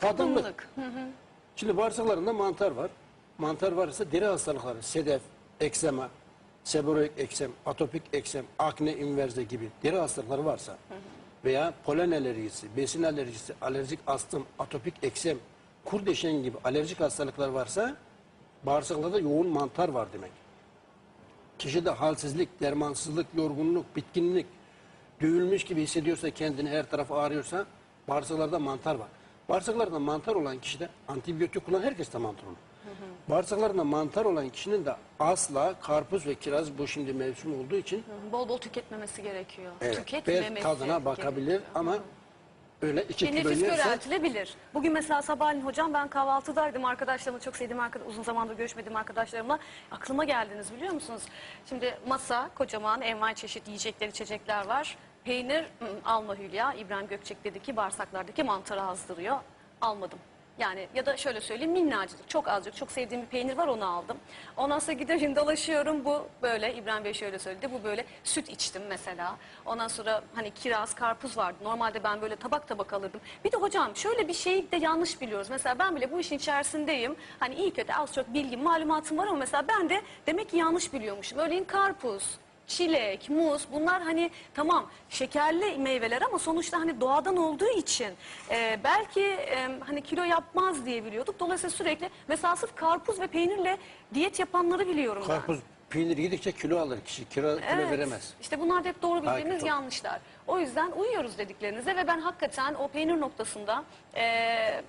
Tadımlık. Tadımlık. Şimdi bağırsaklarında mantar var. Mantar varsa deri hastalıkları, sedef, eksema, seboroik eksem, atopik eksem, akne inverse gibi deri hastalıkları varsa veya polen alerjisi, besin alerjisi, alerjik astım, atopik eksem, kurdeşen gibi alerjik hastalıklar varsa bağırsaklarda yoğun mantar var demek. Kişide halsizlik, dermansızlık, yorgunluk, bitkinlik, dövülmüş gibi hissediyorsa kendini her tarafı ağrıyorsa bağırsaklarda mantar var. Bağırsaklarda mantar olan kişide antibiyotik kullanan herkeste mantar olur. Bağırsaklarında mantar olan kişinin de asla karpuz ve kiraz bu şimdi mevsim olduğu için Bol bol tüketmemesi gerekiyor. evet, Tüketmemesi belki tadına bakabilir gerekiyor. ama öyle iki Bir kilo nefis yerse köreltilebilir. Bugün mesela sabahleyin hocam ben kahvaltıdaydım arkadaşlarımla çok sevdiğim arkadaş, uzun zamandır görüşmediğim arkadaşlarımla aklıma geldiniz biliyor musunuz? Şimdi masa kocaman envai çeşit yiyecekler içecekler var. Peynir ım, alma Hülya İbrahim Gökçek dedi ki bağırsaklardaki mantarı azdırıyor. Almadım. Yani ya da şöyle söyleyeyim minnacık çok azıcık çok sevdiğim bir peynir var onu aldım. Ondan sonra gidiyorum dolaşıyorum bu böyle İbrahim Bey şöyle söyledi bu böyle süt içtim mesela. Ondan sonra hani kiraz karpuz vardı normalde ben böyle tabak tabak alırdım. Bir de hocam şöyle bir şeyi de yanlış biliyoruz. Mesela ben bile bu işin içerisindeyim. Hani iyi kötü az çok bilgim malumatım var ama mesela ben de demek ki yanlış biliyormuşum. Örneğin karpuz çilek, muz bunlar hani tamam şekerli meyveler ama sonuçta hani doğadan olduğu için e, belki e, hani kilo yapmaz diye biliyorduk. Dolayısıyla sürekli mesela sırf karpuz ve peynirle diyet yapanları biliyorum ben. karpuz peynir yedikçe kilo alır kişi. Kilo, kilo veremez. İşte bunlar da hep doğru bildiğimiz çok. yanlışlar. O yüzden uyuyoruz dediklerinize ve ben hakikaten o peynir noktasında e,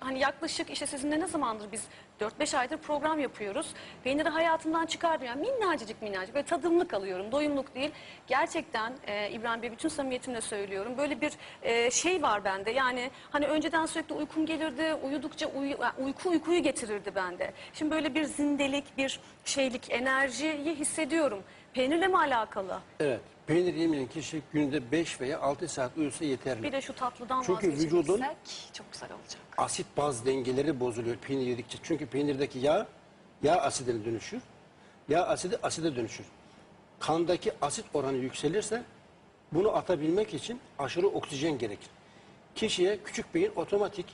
hani yaklaşık işte sizinle ne zamandır biz 4-5 aydır program yapıyoruz. Peyniri hayatımdan çıkardım. Yani minnacık minnacık böyle tadımlık alıyorum. Doyumluk değil. Gerçekten e, İbrahim Bey bütün samimiyetimle söylüyorum. Böyle bir e, şey var bende. Yani hani önceden sürekli uykum gelirdi. Uyudukça uyu- uyku uykuyu getirirdi bende. Şimdi böyle bir zindelik, bir şeylik, enerjiyi hissediyorum. Peynirle mi alakalı? Evet. Peynir yemeyen kişi günde 5 veya 6 saat uyusa yeterli. Bir de şu tatlıdan Çünkü vazgeçebilirsek vücudun çok güzel olacak. asit baz dengeleri bozuluyor peynir yedikçe. Çünkü peynirdeki yağ yağ asidine dönüşür. Yağ asidi aside dönüşür. Kandaki asit oranı yükselirse bunu atabilmek için aşırı oksijen gerekir. Kişiye küçük beyin otomatik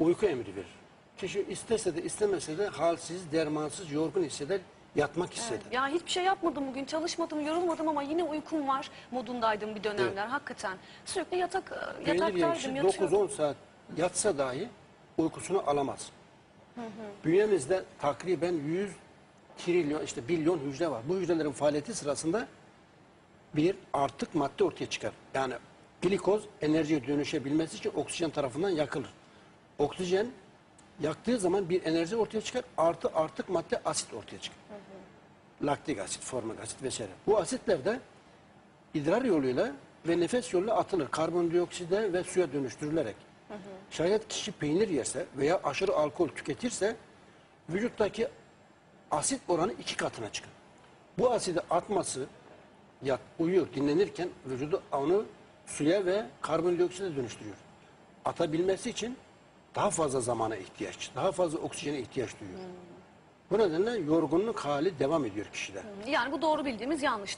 uyku emri verir. Kişi istese de istemese de halsiz, dermansız, yorgun hisseder, yatmak hisseder. Ya hiçbir şey yapmadım bugün, çalışmadım, yorulmadım ama yine uykum var modundaydım bir dönemler hakikaten. Sürekli yatak yemişi yataktaydım, yatıyordum. 9-10 saat yatsa dahi uykusunu alamaz. Bünyemizde takriben 100 trilyon işte bilyon hücre var. Bu hücrelerin faaliyeti sırasında bir artık madde ortaya çıkar. Yani glikoz enerjiye dönüşebilmesi için oksijen tarafından yakılır. Oksijen yaktığı zaman bir enerji ortaya çıkar. Artı artık madde asit ortaya çıkar. Laktik asit, formik asit vesaire. Bu asitler de idrar yoluyla ve nefes yoluyla atılır. Karbondiokside ve suya dönüştürülerek. Şayet kişi peynir yerse veya aşırı alkol tüketirse vücuttaki asit oranı iki katına çıkar. Bu asidi atması yat, uyuyor, dinlenirken vücudu onu suya ve karbondiokside dönüştürüyor. Atabilmesi için daha fazla zamana ihtiyaç, daha fazla oksijene ihtiyaç duyuyor. Bu nedenle yorgunluk hali devam ediyor kişide. Yani bu doğru bildiğimiz yanlış.